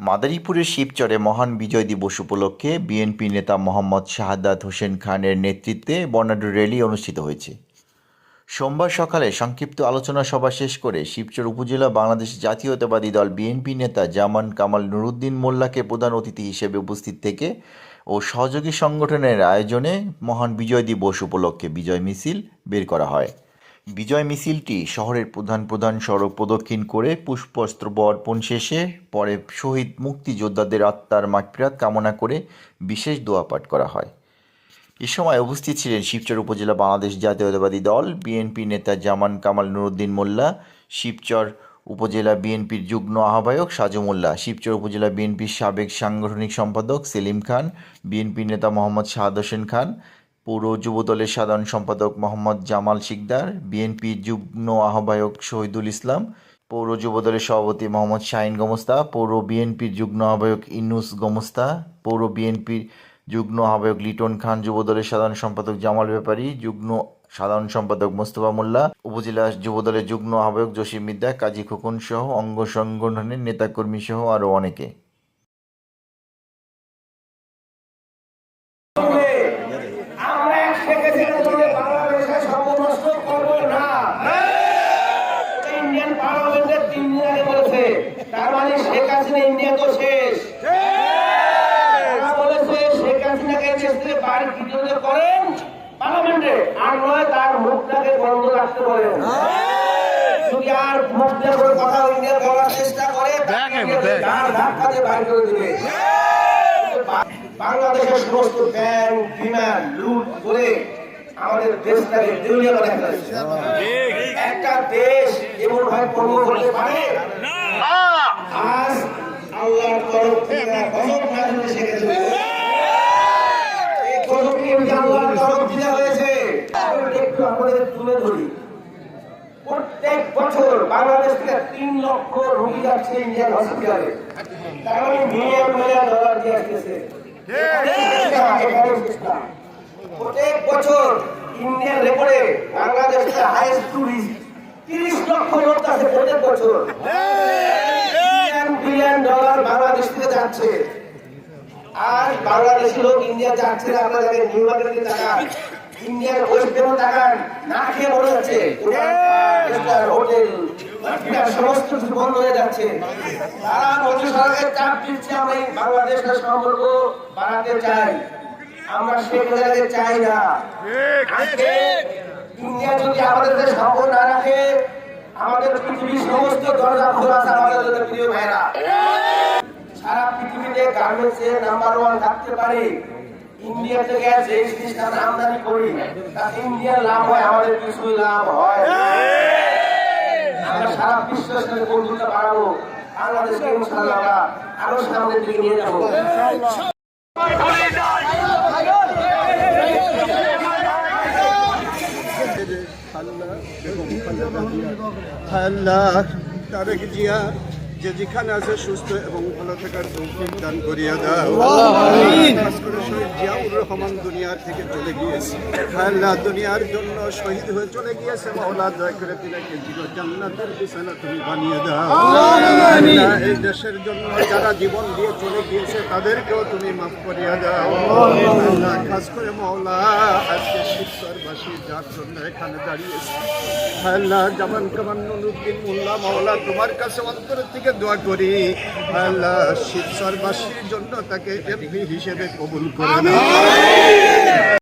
মাদারীপুরের শিবচরে মহান বিজয় দিবস উপলক্ষে বিএনপি নেতা মোহাম্মদ শাহাদাত হোসেন খানের নেতৃত্বে বর্ণাঢ্য র্যালি অনুষ্ঠিত হয়েছে। সোমবার সকালে সংক্ষিপ্ত আলোচনা সভা শেষ করে শিবচর উপজেলা বাংলাদেশ জাতীয়তাবাদী দল বিএনপি নেতা জামান কামাল নুরুদ্দিন মোল্লাকে প্রধান অতিথি হিসেবে উপস্থিত থেকে ও সহযোগী সংগঠনের আয়োজনে মহান বিজয় দিবস উপলক্ষে বিজয় মিছিল বের করা হয়। বিজয় মিছিলটি শহরের প্রধান প্রধান সড়ক প্রদক্ষিণ করে পুষ্পস্ত্র অর্পণ শেষে পরে শহীদ মুক্তিযোদ্ধাদের আত্মার মাগফিরাত কামনা করে বিশেষ দোয়া পাঠ করা হয়। এ সময় উপস্থিত ছিলেন শিবচর উপজেলা বাংলাদেশ জাতীয়তাবাদী দল, বিএনপি নেতা জামান কামাল নুরুদ্দিন মোল্লা, শিবচর উপজেলা বিএনপির যুগ্ম আহ্বায়ক সাজু মোল্লা, শিবচর উপজেলা বিএনপির সাবেক সাংগঠনিক সম্পাদক সেলিম খান বিএনপি নেতা মোহাম্মদ শাহাদ হোসেন খান পৌর যুবদলের সাধারণ সম্পাদক মোহাম্মদ জামাল শিকদার, বিএনপি যুগ্ম আহ্বায়ক শহীদুল ইসলাম, পৌর যুবদলের সভাপতি মোহাম্মদ শাহিন গোমস্তা, পৌর বিএনপির যুগ্ম আহ্বায়ক ইনুস গোমস্তা, পৌর বিএনপির যুগ্ম আহ্বায়ক লিটন খান যুবদলের সাধারণ সম্পাদক জামাল ব্যাপারী, যুগ্ম সাধারণ সম্পাদক মোস্তফা মোল্লা, উপজেলা যুবদলের যুগ্ম আহ্বায়ক জসিম মিদ্দা কাজী খোকন সহ অঙ্গ সংগঠনের নেতাকর্মী সহ আরও অনেকে আমরা শেখ হাসিনার জন্য বাংলাদেশের সর্বনষ্ট করব না ইন্ডিয়ান তিন বলেছে। তার মানে শেখ হাসিনা ইন্ডিয়া তো শেষ। বলেছে শেখ হাসিনাকে দেশ থেকে বাড়ি করেন পার্লামেন্টে আর নয় তার মুখটাকে বন্ধ রাখতে বলেন। যদি আর মুখ করে কথা ইন্ডিয়া বলার চেষ্টা করে তার ধাক্কাতে বাইর করে দেবে। বাংলাদেশের সমস্ত ব্যাংক বিমান লুট করে আমাদের দেশটাকে দেউলিয়া করে একটা দেশ এমন ভাবে কর্ম পারে আজ আল্লাহর তরফ থেকে গজব নাজিল শিখেছে এই গজবকে আল্লাহর তরফ দেওয়া হয়েছে। একটু আমাদের তুলে ধরি। প্রত্যেক বছর বাংলাদেশ থেকে তিন লক্ষ রোগী যাচ্ছে ইন্ডিয়ান হসপিটালে। তার মিলিয়ন মিলিয়ন ডলার দিয়ে আসতেছে। প্রত্যেক বছর ইন্ডিয়ান রেকর্ডে বাংলাদেশ হাইস্ট টুরিস্ট তিরিশ লক্ষ লোক আছে প্রত্যেক বছর। বিলিয়ন বিলিয়ন ডলার বাংলাদেশ থেকে যাচ্ছে। আর বাংলাদেশি লোক ইন্ডিয়া যাচ্ছে না আপনাদের নিউ ইয়র্কের দিকে তাকান। ইন্ডিয়ার ওয়েস্ট বেঙ্গল তাকান না খেয়ে মরে যাচ্ছে। হোটেল সমস্ত কিছু বন্ধ হয়ে যাচ্ছে। তারা সরকারের চাপ দিচ্ছে আমরা বাংলাদেশের সম্পর্ক বাড়াতে চাই। আমরা শেখ হাসিনাকে চাই না। ইন্ডিয়া যদি আমাদের দেশে না রাখে, আমাদের পৃথিবীর সমস্ত দরজা খোলা আছে আমাদের জন্য প্রিয় ভাইরা। সারা পৃথিবীতে গার্মেন্টস নাম্বার ওয়ান থাকতে পারে। ইন্ডিয়া থেকে যে জিনিসটা আমদানি করি, তাতে ইন্ডিয়ার লাভ হয়, আমাদের কিছু লাভ হয়। আমরা সারা বিশ্বের সাথে বন্ধুতা বাড়াবো। বাংলাদেশকে ইনশাআল্লাহ আরও সামনের দিকে নিয়ে যাব। আল্লাহ তারেক জিয়া। যে যেখানে আছে সুস্থ এবং ভালো থাকার তৌফিক দান করিয়া দাও। খাস করে শহীদ জিয়াউর রহমান দুনিয়ার থেকে চলে গিয়েছে। আল্লাহ দুনিয়ার জন্য শহীদ হয়ে চলে গিয়েছে। মাওলা দয়া করে তিনাকে জান্নাতের বিছানা তুমি বানিয়ে দাও। এই দেশের জন্য যারা জীবন দিয়ে চলে গিয়েছে তাদেরকেও তুমি মাফ করিয়া দাও। খাস করে মাওলা আজকে শিবচরবাসী যার জন্য এখানে দাঁড়িয়েছে। আল্লাহ জামান কামান নুরুদ্দিন মোল্লা মাওলা তোমার কাছে অন্তর থেকে দোয়া করি আল্লাহ শিবচরবাসীর জন্য তাকে এমনি হিসেবে কবুল করে